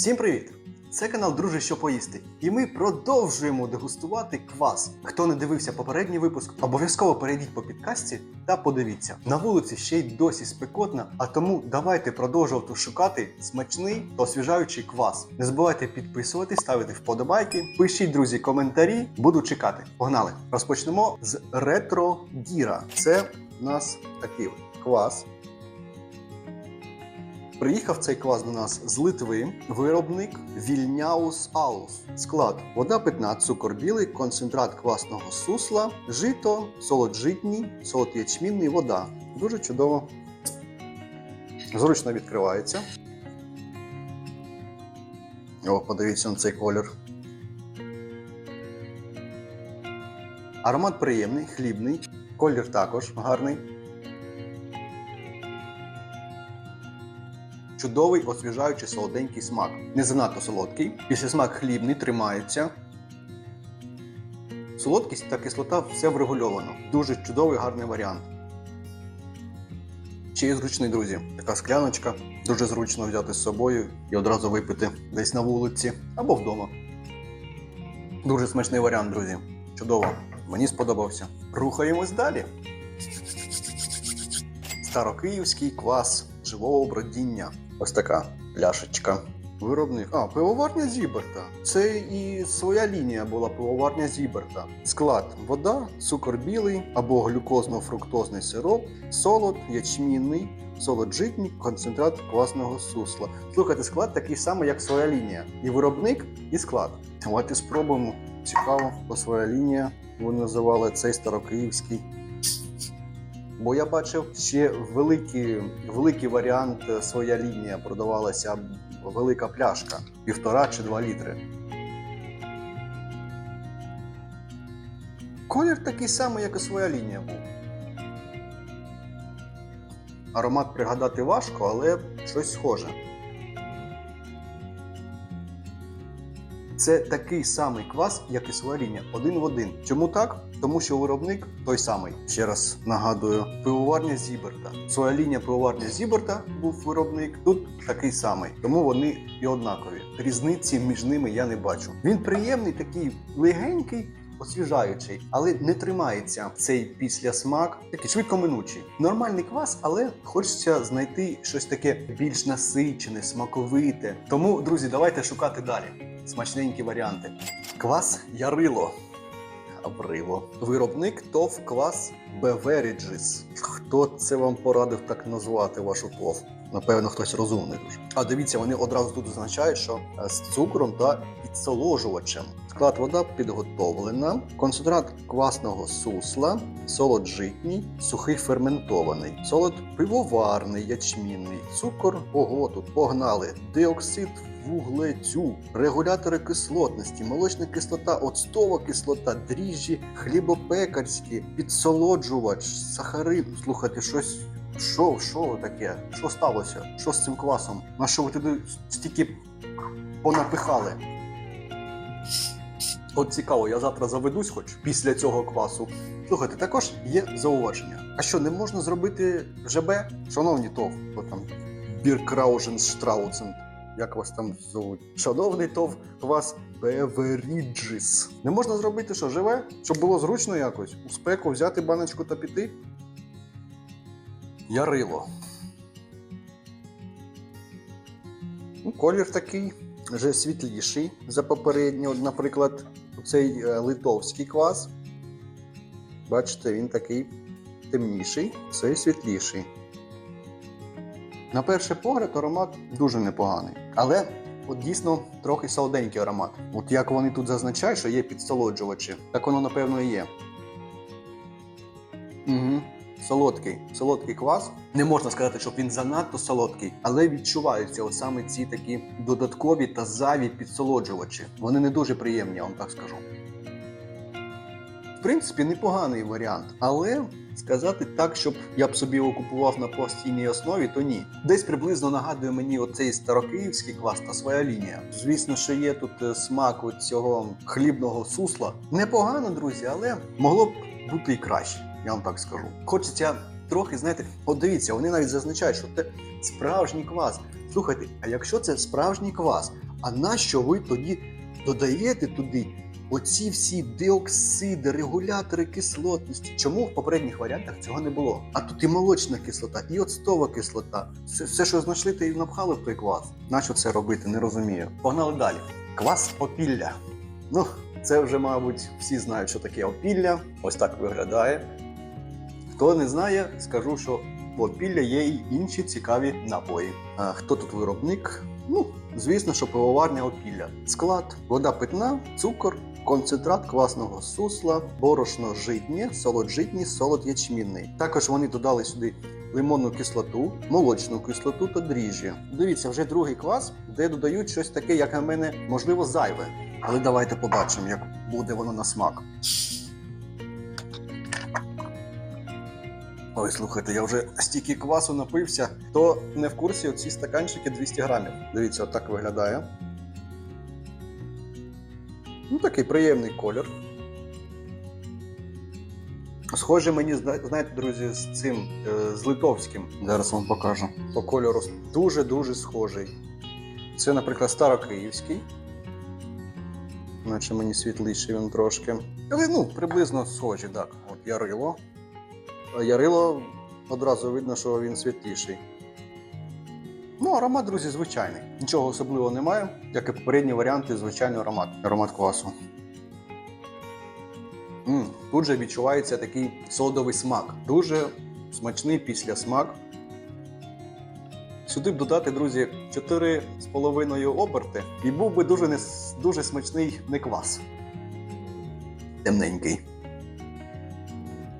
Всім привіт! Це канал Друже, що поїсти, і ми продовжуємо дегустувати квас. Хто не дивився попередній випуск, обов'язково перейдіть по підкасті та подивіться. На вулиці ще й досі спекотно, а тому давайте продовжувати шукати смачний та освіжаючий квас. Не забувайте підписуватись, ставити вподобайки, пишіть, друзі, коментарі. Буду чекати. Погнали! Розпочнемо з ретро гіра. Це у нас такий квас. Приїхав цей квас до нас з Литви, виробник Вільняус Аус. Склад: вода питна, цукор білий, концентрат квасного сусла, жито, солод житній, солод ячмінний, вода. Дуже чудово. Зручно відкривається. О, подивіться на цей колір. Аромат приємний, хлібний, колір також гарний. Чудовий освіжаючий солоденький смак. Не занадто солодкий. Після смак хлібний, тримається. Солодкість та кислота все врегульовано. Дуже чудовий гарний варіант. Ще є зручний, друзі. Така скляночка. Дуже зручно взяти з собою і одразу випити десь на вулиці або вдома. Дуже смачний варіант, друзі. Чудово. Мені сподобався. Рухаємось далі. Старокиївський квас живого бродіння. Ось така пляшечка. Виробник. А, пивоварня Зіберта. Це і своя лінія була пивоварня Зіберта. Склад: вода, цукор білий або глюкозно-фруктозний сироп, солод, ячмінний, солод житній, концентрат квасного сусла. Слухайте, склад такий самий, як своя лінія. І виробник, і склад. Давайте спробуємо. Цікаво, бо своя лінія. Вони називали цей старокиївський. Бо я бачив ще великий, великий варіант е, своя лінія продавалася велика пляшка півтора чи два літри. Колір такий самий, як і своя лінія був. Аромат пригадати важко, але щось схоже. Це такий самий квас, як і своя лінія, один в один. Чому так? Тому що виробник той самий. Ще раз нагадую, пивоварня Зіберта. Своя лінія пивоварня Зіберта був виробник. Тут такий самий, тому вони і однакові. Різниці між ними я не бачу. Він приємний, такий легенький. Освіжаючий, але не тримається цей післясмак, такий швидкоминучий. Нормальний квас, але хочеться знайти щось таке більш насичене, смаковите. Тому, друзі, давайте шукати далі. Смачненькі варіанти. Квас Ярило. Абрило. Виробник ТОВ Квас Beverages. Хто це вам порадив так назвати вашу ТОВ? Напевно, хтось розумний дуже. А дивіться, вони одразу тут зазначають, що е, з цукром та підсоложувачем. Склад вода підготовлена, концентрат квасного сусла, солод житній, сухий ферментований, солод пивоварний, ячмінний, цукор, ого, тут погнали, диоксид вуглецю, регулятори кислотності, молочна кислота, оцтова кислота, дріжджі, хлібопекарські, підсолоджувач, сахари. Слухайте, щось. Що, що таке? Що сталося? Що з цим квасом? На що ви туди стільки понапихали? От цікаво, я завтра заведусь, хоч після цього квасу. Слухайте, також є зауваження. А що, не можна зробити ЖБ? Шановні хто там Біркраужен Штраузен, як вас там зовуть? Шановний ТОВ, вас Беверіджіс. Не можна зробити що, живе? Щоб було зручно якось? У спеку взяти баночку та піти? Ярило. Ну, колір такий, вже світліший за попередній. Наприклад, цей е, литовський квас. Бачите, він такий темніший, цей світліший. На перший погляд аромат дуже непоганий. Але от дійсно трохи солоденький аромат. От як вони тут зазначають, що є підсолоджувачі, так воно напевно і є. Угу. Солодкий, солодкий квас. Не можна сказати, щоб він занадто солодкий, але відчуваються от саме ці такі додаткові та зайві підсолоджувачі. Вони не дуже приємні, я вам так скажу. Принципі, непоганий варіант, але сказати так, щоб я б собі його купував на постійній основі, то ні. Десь приблизно нагадує мені оцей старокиївський квас та своя лінія. Звісно, що є тут е, смак цього хлібного сусла. Непогано, друзі, але могло б бути і краще. Я вам так скажу. Хочеться трохи, знаєте, от дивіться, вони навіть зазначають, що це справжній квас. Слухайте, а якщо це справжній квас, а нащо ви тоді додаєте туди оці всі диоксиди, регулятори кислотності? Чому в попередніх варіантах цього не було? А тут і молочна кислота, і оцтова кислота. Все, все що знайшли, і напхали в той квас. Нащо це робити? Не розумію. Погнали далі. Квас опілля. Ну, це вже, мабуть, всі знають, що таке опілля. Ось так виглядає. Хто не знає, скажу, що в опілля є й інші цікаві напої. А хто тут виробник? Ну, звісно, що пивоварня опілля. Склад, вода питна, цукор, концентрат квасного сусла, борошно житнє, солод житній, солод ячмінний. Також вони додали сюди лимонну кислоту, молочну кислоту та дріжджі. Дивіться, вже другий квас, де додають щось таке, як на мене, можливо, зайве. Але давайте побачимо, як буде воно на смак. Ой, слухайте, я вже стільки квасу напився. Хто не в курсі, оці стаканчики 200 грамів. Дивіться, отак виглядає. Ну, такий приємний колір. Схоже мені, знаєте, друзі, з цим, е, з литовським. Зараз вам покажу. По кольору дуже-дуже схожий. Це, наприклад, старокиївський. Наче мені світліший він трошки. Але ну, приблизно схожі, так. От ярило. Ярило одразу видно, що він світліший. Ну, аромат, друзі, звичайний. Нічого особливого немає, як і попередні варіанти, звичайний аромат. Аромат квасу. м тут же відчувається такий содовий смак. Дуже смачний післясмак. Сюди б додати, друзі, 4,5 оберти, і був би дуже, не, дуже смачний не квас. Темненький.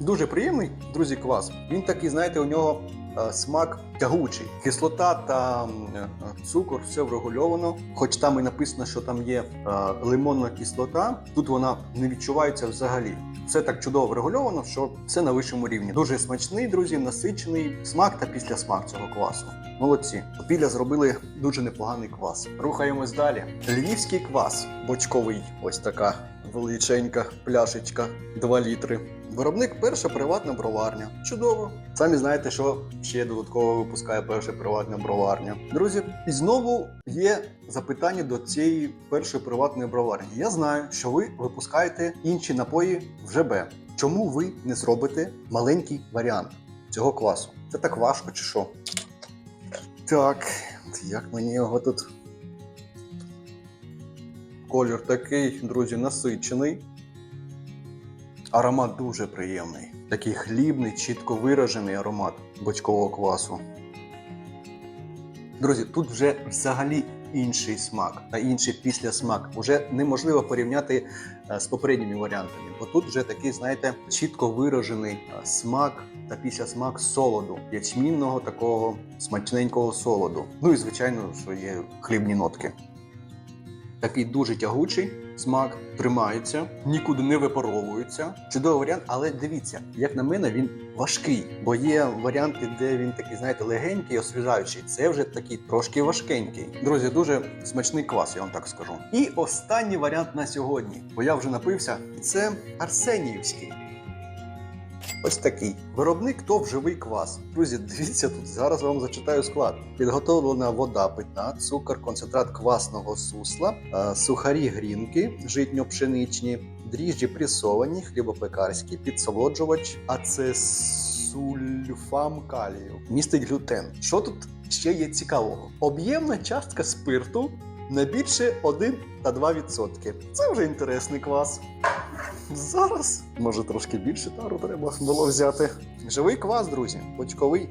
Дуже приємний, друзі, квас. Він такий, знаєте, у нього смак тягучий. Кислота та е, цукор все врегульовано. Хоч там і написано, що там є е, лимонна кислота, тут вона не відчувається взагалі. Все так чудово врегульовано, що все на вищому рівні. Дуже смачний, друзі, насичений смак та післясмак цього квасу. Молодці. Опілля зробили дуже непоганий квас. Рухаємось далі. Львівський квас, бочковий. Ось така величенька пляшечка, 2 літри. Виробник перша приватна броварня. Чудово. Самі знаєте, що ще додатково випускає перша приватна броварня. Друзі, і знову є запитання до цієї першої приватної броварні. Я знаю, що ви випускаєте інші напої в ЖБ. Чому ви не зробите маленький варіант цього квасу? Це так важко чи що? Так, як мені його тут. Колір такий, друзі, насичений. Аромат дуже приємний. Такий хлібний, чітко виражений аромат бочкового квасу. Друзі, тут вже взагалі інший смак та інший післясмак. Уже неможливо порівняти е, з попередніми варіантами, бо тут вже такий, знаєте, чітко виражений е, смак та післясмак солоду, ячмінного такого смачненького солоду. Ну і звичайно, що є хлібні нотки. Такий дуже тягучий смак, тримається, нікуди не випаровується. Чудовий варіант, але дивіться, як на мене, він важкий, бо є варіанти, де він такий, знаєте, легенький, освіжаючий. Це вже такий трошки важкенький. Друзі, дуже смачний квас, я вам так скажу. І останній варіант на сьогодні, бо я вже напився. Це Арсеніївський. Ось такий виробник ТОВ живий квас. Друзі, дивіться тут. Зараз вам зачитаю склад. Підготовлена вода питна, цукор, концентрат квасного сусла, е, сухарі грінки, житньо-пшеничні, дріжджі пресовані, хлібопекарські, підсолоджувач, ацесульфам калію. Містить глютен. Що тут ще є цікавого? Об'ємна частка спирту не більше 1 та 2%. Це вже інтересний квас. Зараз, може, трошки більше тару треба було взяти. Живий квас, друзі, бочковий.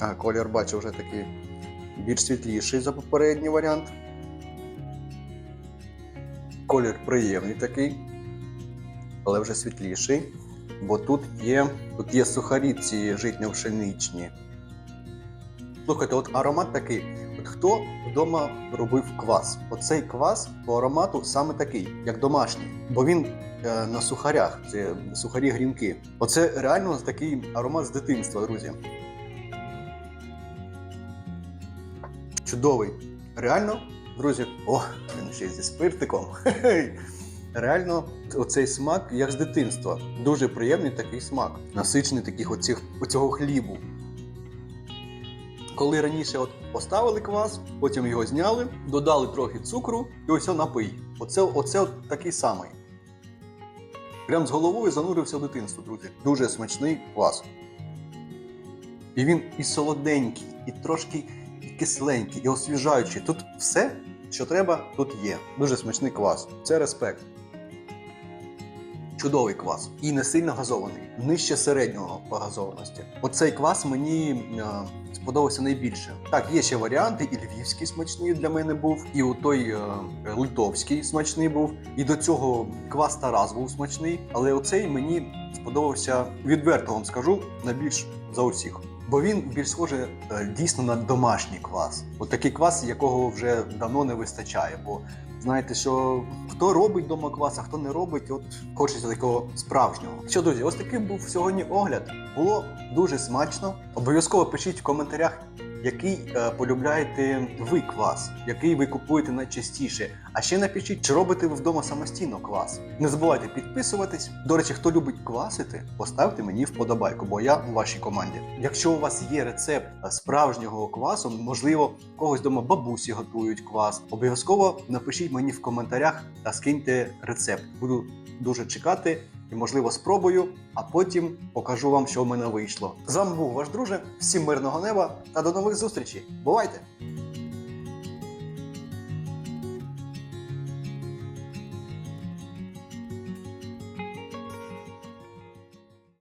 А, колір бачу вже такий більш світліший за попередній варіант. Колір приємний такий, але вже світліший. Бо тут є, тут є сухарі ці житньо-пшеничні. Слухайте, от аромат такий. Хто вдома робив квас? Оцей квас по аромату саме такий, як домашній, бо він е, на сухарях, це сухарі грінки. Оце реально такий аромат з дитинства, друзі. Чудовий. Реально, друзі, о, він ще зі спиртиком. Реально, оцей смак, як з дитинства. Дуже приємний такий смак. Насичений таких оцих, оцього хлібу. Коли раніше от поставили квас, потім його зняли, додали трохи цукру і ось напий. Оце, оце от такий самий. Прям з головою занурився в дитинство, друзі. Дуже смачний квас. І він і солоденький, і трошки і кисленький, і освіжаючий. Тут все, що треба, тут є. Дуже смачний квас. Це респект. Чудовий квас і не сильно газований, нижче середнього по газованості. Оцей квас мені е, сподобався найбільше. Так, є ще варіанти, і львівський смачний для мене був, і у той е, литовський смачний був, і до цього квас Тарас був смачний. Але оцей мені сподобався відверто вам скажу найбільш за усіх. Бо він більш схожий е, дійсно на домашній квас. От такий квас, якого вже давно не вистачає. Бо знаєте, що хто робить дома квас, а хто не робить, от хочеться такого справжнього. Що, друзі, ось таким був сьогодні огляд. Було дуже смачно. Обов'язково пишіть в коментарях, який е, полюбляєте ви квас, який ви купуєте найчастіше. А ще напишіть, чи робите ви вдома самостійно квас. Не забувайте підписуватись. До речі, хто любить квасити, поставте мені вподобайку, бо я у вашій команді. Якщо у вас є рецепт е, справжнього квасу, можливо, когось вдома бабусі готують квас. Обов'язково напишіть мені в коментарях та скиньте рецепт. Буду дуже чекати і, можливо, спробую, а потім покажу вам, що в мене вийшло. З вами був ваш друже. Всім мирного неба та до нових зустрічей. Бувайте!